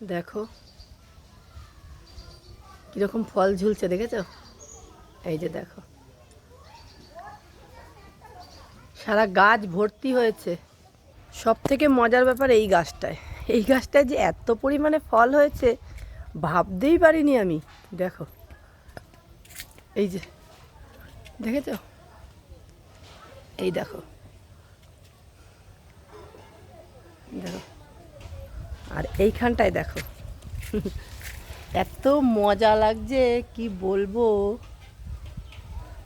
দেখো। কীরকম ফল ঝুলছে দেখেছ? এই যে দেখো। সারা গাছ ভর্তি হয়েছে। সব থেকে মজার ব্যাপার এই গাছটায়। এই গাছটায় যে এত পরিমাণে ফল হয়েছে, ভাবতেই পারিনি আমি। দেখো। এই যে, দেখেছ? এই দেখো। দেখো। আর এইখানটায় দেখো। এত মজা লাগছে, কি বলব?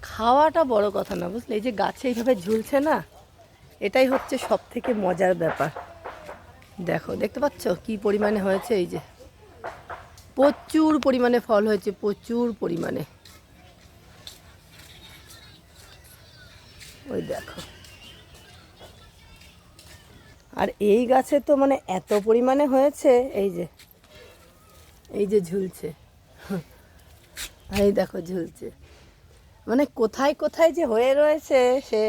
খাওয়াটা বড় কথা না, বুঝলে? এই যে গাছে এইভাবে ঝুলছে না, এটাই হচ্ছে সব থেকে মজার ব্যাপার। দেখো, দেখতে পাচ্ছ কি পরিমাণে হয়েছে? এই যে প্রচুর পরিমাণে ফল হয়েছে, প্রচুর পরিমাণে। ওই দেখো। আর এই গাছে তো মানে এত পরিমাণে হয়েছে, এই যে এই যে ঝুলছে। এই দেখো ঝুলছে। মানে কোথায় কোথায় যে হয়ে রয়েছে, সে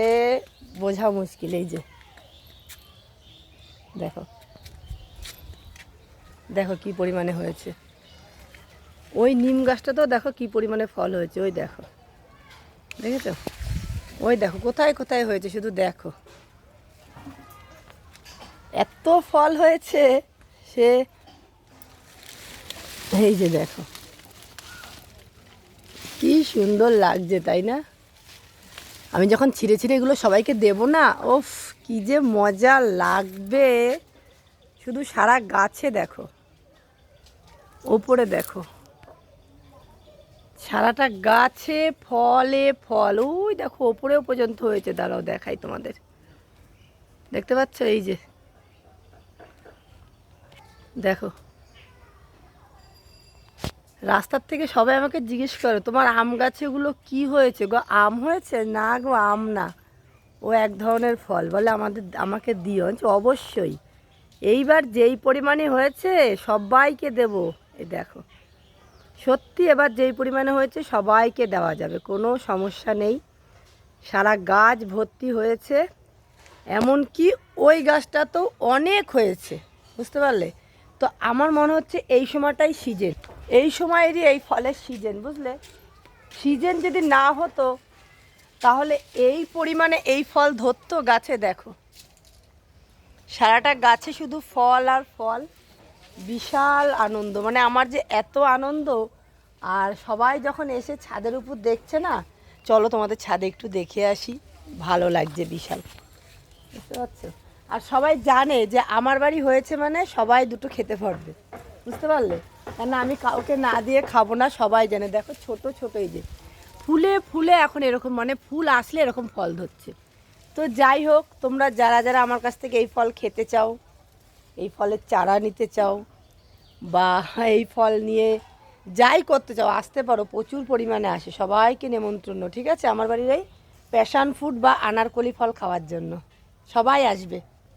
বোঝা মুশকিল, এই যে। দেখো। দেখো কি পরিমাণে হয়েছে। ওই নিম গাছটাতেও দেখো কি পরিমাণে ফল হয়েছে, ওই দেখো। দেখেছ? ওই দেখো, কোথায় কোথায় হয়েছে, শুধু দেখো। এত ফল হয়েছে, সে এই যে দেখো। কি সুন্দর লাগছে, তাই না? আমি যখন ছিঁড়ে ছিঁড়ে এগুলো সবাইকে দেব না ওফ কি যে মজা লাগবে। শুধু সারা গাছে দেখো, ওপরে দেখো। সারাটা গাছে ফলে ফল, ওই দেখো, ওপরেও পর্যন্ত হয়েছে। দাঁড়াও, দেখাই তোমাদের। দেখতে পাচ্ছ? এই যে দেখো। রাস্তার থেকে সবাই আমাকে জিজ্ঞেস করে, তোমার আম গাছেগুলো কি হয়েছে গো? আম হয়েছে? না গো, আম না। ও এক ধরনের ফল, বলে আমাদের, আমাকে দিও। অবশ্যই। এইবার যেই পরিমাণে হয়েছে, সবাইকে দেব। এই দেখো। সত্যি এবার যেই পরিমাণে হয়েছে, সবাইকে দেওয়া যাবে, কোনো সমস্যা নেই। সারা গাছ ভর্তি হয়েছে, এমনকি ওই গাছটা তো অনেক হয়েছে, বুঝতে পারলে? তো আমার মনে হচ্ছে এই সময়টাই সিজন। এই সময়েরই এই ফলের সিজন, বুঝলে? সিজন যদি না হতো, তাহলে এই পরিমাণে এই ফল ধরতো গাছে, দেখো। সারাটা গাছে শুধু ফল আর ফল, বিশাল আনন্দ। মানে আমার যে এত আনন্দ, আর সবাই যখন এসে ছাদের উপর দেখছে না, চলো তোমাদের ছাদে একটু দেখে আসি, ভালো লাগছে বিশাল। বুঝতে পারছ? আর সবাই জানে যে আমার বাড়ি হয়েছে মানে সবাই দুটো খেতে পারবে। বুঝতে পারলে? কেন আমি কাউকে না দিয়ে খাব না, সবাই জানে। দেখো ছোট ছোট এই যে। ফুলে ফুলে এখন এরকম মানে ফুল আসলে এরকম ফল ধরছে। তো যাই হোক, তোমরা যারা যারা আমার কাছ থেকে এই ফল খেতে চাও, এই ফলের চারা নিতে চাও, বা এই ফল নিয়ে যাই করতে চাও, আসতে পারো, প্রচুর পরিমাণে আসে। সবাইকে নেমন্ত্রণ, ঠিক আছে? আমার বাড়ির এই প্যাশান ফুড বা আনারকলি ফল খাওয়ার জন্য। সবাই আসবে।